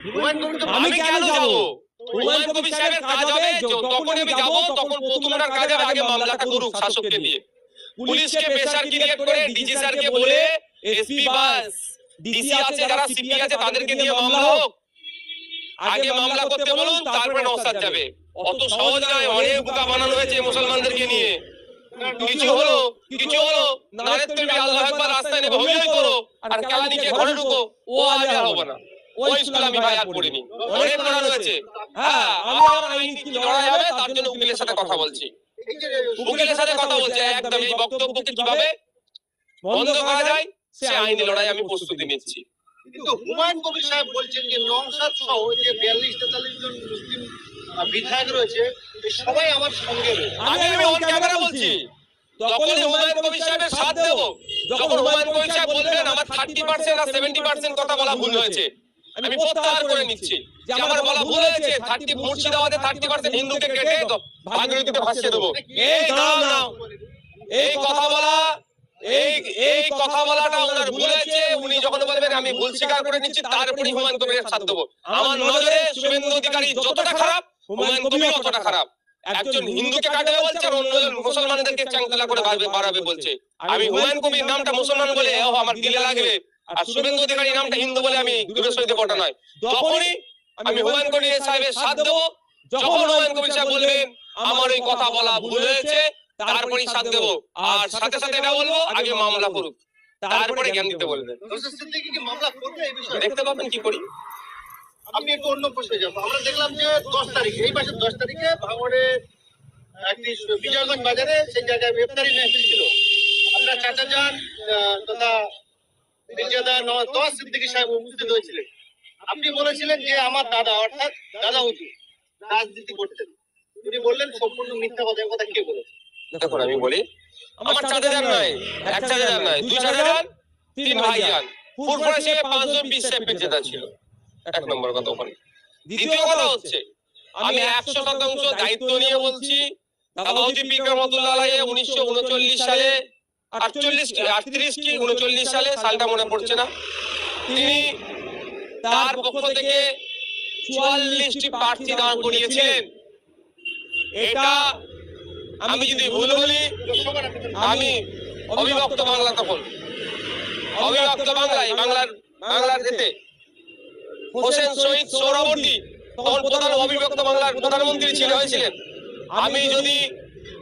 হুমায়ুন কবির তো আমি কেন যাব? হুমায়ুন কবির সাহেবের কাজ হবে য- আমি যাব তখন প্রথম ওনার কাজ আগে মামলাটা করুক শাসককে দিয়ে। পুলিশকে প্রেসার ক্রিয়েট করে ডিজি স্যারকে বলে এসপি বা ডিসি আছে যারা সিপি আছে তাদেরকে দিয়ে মামলা হোক। আগে মামলা করতে বলুন তারপরে নওসাদ যাবে। অত সহজ নয় অনেক বোকা বানানো হয়েছে মুসলমানদেরকে নিয়ে। কিছু হলো কিছু হলো নারে তুমি আল্লাহ একবার রাস্তায় করো আর কেলানিকে ঘরে ঢুকো ও আগে হবে না ওই স্কুল আমি ভাই আর পড়িনি। অনেক লড়ানো হয়েছে। হ্যাঁ আমি আমার আইনি কি লড়াই হবে তার জন্য উকিলের সাথে কথা বলছি। উকিলের সাথে কথা বলছে একদম এই বক্তব্যকে কীভাবে বন্ধ করা যায় সে আইনি লড়াই আমি প্রস্তুতি নিচ্ছি। কিন্তু হুমায়ুন কবির সাহেব বলছেন যে নওশাদ সহ যে বিয়াল্লিশ তেতাল্লিশ জন মুসলিম বিধায়ক রয়েছে সবাই আমার সঙ্গে আমি আমি অন ক্যামেরা বলছি। তখনই হুমায়ুন কবির সাহেবের সাথ দেবো যখন হুমায়ুন কবির সাহেব বলবেন আমার থার্টি পার্সেন্ট আর সেভেন্টি পার্সেন্ট কথা বলা ভুল হয়েছে। আমি প্রত্যাহার করে নিচ্ছি। যে আমার বলা ভুল হয়েছে থার্টি মুর্শিদাবাদে থার্টি পার্সেন্ট হিন্দুকে কেটে ভাগীরথীতে ভাসিয়ে দেবো। এই দাঁড়াও না এই কথা বলা এই এই কথা বলাটা ওনার ভুল উনি যখন বলবেন আমি ভুল স্বীকার করে নিচ্ছি তারপরে হুমায়ুন কবিরের সাথ দেবো। আমার নজরে শুভেন্দু অধিকারী যতটা খারাপ হুমায়ুন কবির ততটা খারাপ। একজন হিন্দুকে কাটাবে বলছে আর অন্যজন মুসলমানদেরকে চাংতলা করে বাড়বে বলছে আমি হুমায়ুন কবির নামটা মুসলমান বলে আমার দিলে লাগবে আর শুভেন্দু অধিকারী নামটা হিন্দু বলে আমি সহিত বটা নয় তখনই আমি হুমায়ুন কবির সাহেবের সাথ দেবো যখন হুমায়ুন কবির সাহেব বলবেন আমার এই কথা বলা ভুল হয়েছে তারপরেই সাথ দেবো আর সাথে সাথে এটা বলব আগে মামলা করুক। তারপরে জ্ঞান দিতে বলবেন। দেখতে পাবেন কি করি। আমি একটু অন্য প্রশ্নে যাব আমরা দেখলাম যে দশ তারিখে এই মাসের দশ তারিখে ভাঙড়ে একটি বিজয়গঞ্জ বাজারে সেই জায়গায় গ্রেপ্তারি মেহফিল ছিল আপনার চাচা যান তথা মির্জাদা নওয়াজ নওয়াজ সিদ্দিকী সাহেব উপস্থিত হয়েছিলেন। আপনি বলেছিলেন যে আমার দাদা অর্থাৎ দাদা হুজুর রাজনীতি করতেন। উনি বললেন সম্পূর্ণ মিথ্যা কথা কথা কে বলেছে? দেখুন আমি বলি আমার যান নয় এক চাচা নয় দুই চাচা তিন ভাই ফুরফুরা সে পাঁচশো বিশ সেপের জেতা ছিল। এক নম্বর কথা ওখানে দ্বিতীয় কথা হচ্ছে আমি একশো শতাংশ দায়িত্ব নিয়ে বলছি উনিশশো উনচল্লিশ সালে আটচল্লিশ আটত্রিশ কি উনচল্লিশ সালে সালটা মনে পড়ছে না? তিনি তার পক্ষ থেকে চুয়াল্লিশটি প্রার্থী দাঁড় করিয়েছিলেন। এটা আমি যদি ভুল বলি আমি অবিভক্ত বাংলা তখন অবিভক্ত বাংলায় বাংলার বাংলার এতে হোসেন শহীদ সোহরাবর্তী তখন প্রধান অবিভক্ত বাংলার প্রধানমন্ত্রী ছিল হয়েছিলেন। আমি যদি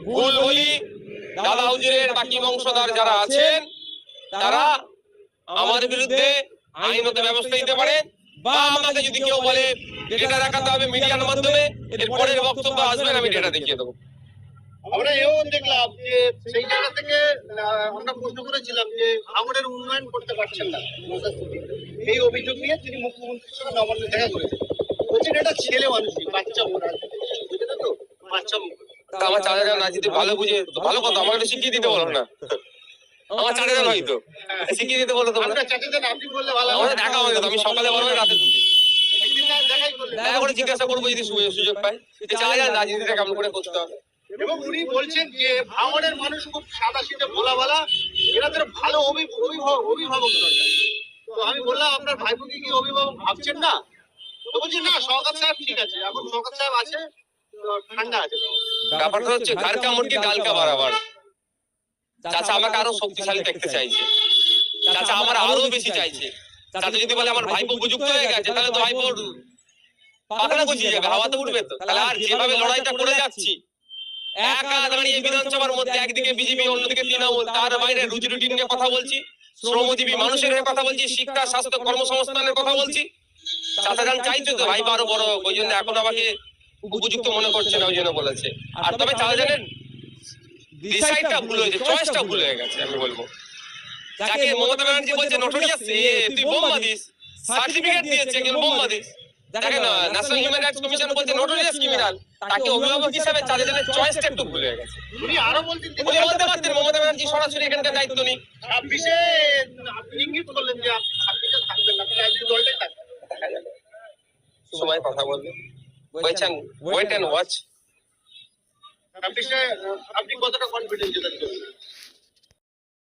ভুল বলি দাদা হুজুরের বাকি বংশধর যারা আছেন, তারা আমার বিরুদ্ধে আইনত ব্যবস্থা নিতে পারে, বা আমাকে যদি কেউ বলে ডেটা দেখাতে হবে মিডিয়ার মাধ্যমে, এর পরের বক্তব্য আসবেন আমি ডেটা দেখিয়ে দেবো। আমরা এও দেখলাম যে সেই জায়গা থেকে আমরা প্রশ্ন করেছিলাম যে ভাঙড়ের উন্নয়ন করতে পারছেন না এই অভিযোগ নিয়ে তিনি মুখ্যমন্ত্রীর সঙ্গে নবান্নে দেখা করেছেন। বলছেন এটা ছেলে মানুষই, বাচ্চা তো? বাচ্চা মুখ তা আমার চাচা যান রাজনীতি ভালো বুঝে ভালো কথা আমাকে শিখিয়ে দিতে বলো না। আমার চাচা যান হয়তো শিখিয়ে দিতে বলো তো আমরা হয়। দেখা হবে আমি সকালে বলব রাতে ঢুকি। দেখা করে জিজ্ঞাসা করব যদি সুযোগ পাই। যে চাচা রাজনীতিটা কেমন করে করতে হবে। এবং উনি বলছেন যে ভাঙড়ের মানুষ খুব সাদা সিধে ভোলা ভালা এনাদের ভালো অভিভাবক অভিভাবক তো আমি বললাম আপনার ভাইপোকে কি অভিভাবক ভাবছেন না? তো বলছে না সরকার সাহেব ঠিক আছে। এখন সরকার সাহেব তো আছে। ব্যাপারটা হচ্ছে ঘর কা মুরগি ডাল কা বারাবার চাচা আমাকে আরও শক্তিশালী দেখতে চাইছে। চাচা আমার আরও বেশি চাইছে। চাচা যদি বলে আমার ভাইপো উপযুক্ত হয়ে গেছে তাহলে তো পাখানা গুছিয়ে যাবে হাওয়াতে উঠবে তো তাহলে আর যেভাবে লড়াইটা করে যাচ্ছি একা দাঁড়িয়ে বিধানসভার মধ্যে একদিকে বিজেপি অন্যদিকে তৃণমূল তার বাইরে রুজি রুটি নিয়ে কথা বলছি শ্রমজীবী মানুষের হয়ে কথা বলছি শিক্ষা স্বাস্থ্য কর্মসংস্থানের কথা বলছি চাচা যান চাইছে তো ভাই আরও বড় ওই জন্য এখন আমাকে উপযুক্ত মনে করছে না ওই জন্য বলেছে। আর তবে চাচা জানেন ডিসাইডটা ভুল হয়েছে চয়েসটা ভুল হয়ে গেছে আমি বলব। যাকে মমতা ব্যানার্জি বলছে নটোরিয়াস তুই বোম্বা দিস সার্টিফিকেট দিয়েছে কিন্তু বোম্বা দিস। দেখেন ন্যাশনাল হিউম্যান রাইটস কমিশন বলছে নটোরিয়াস ক্রিমিনাল তাকে অভিভাবক হিসাবে চাচা জানের চয়েসটা একটু ভুল হয়ে গেছে। উনি আরও বলছেন যে উনি বলতে পারতেন মমতা ব্যানার্জি সরাসরি এখানকার দায়িত্ব নেই ছাব্বিশে আপনি ইঙ্গিত করলেন যে আপনি ছাব্বিশে থাকবেন না দলটাই থাকবেন। সময় কথা বলবে বলছেন and অ্যান্ড ওয়াচ watch. আপনি কতটা কনফিডেন্স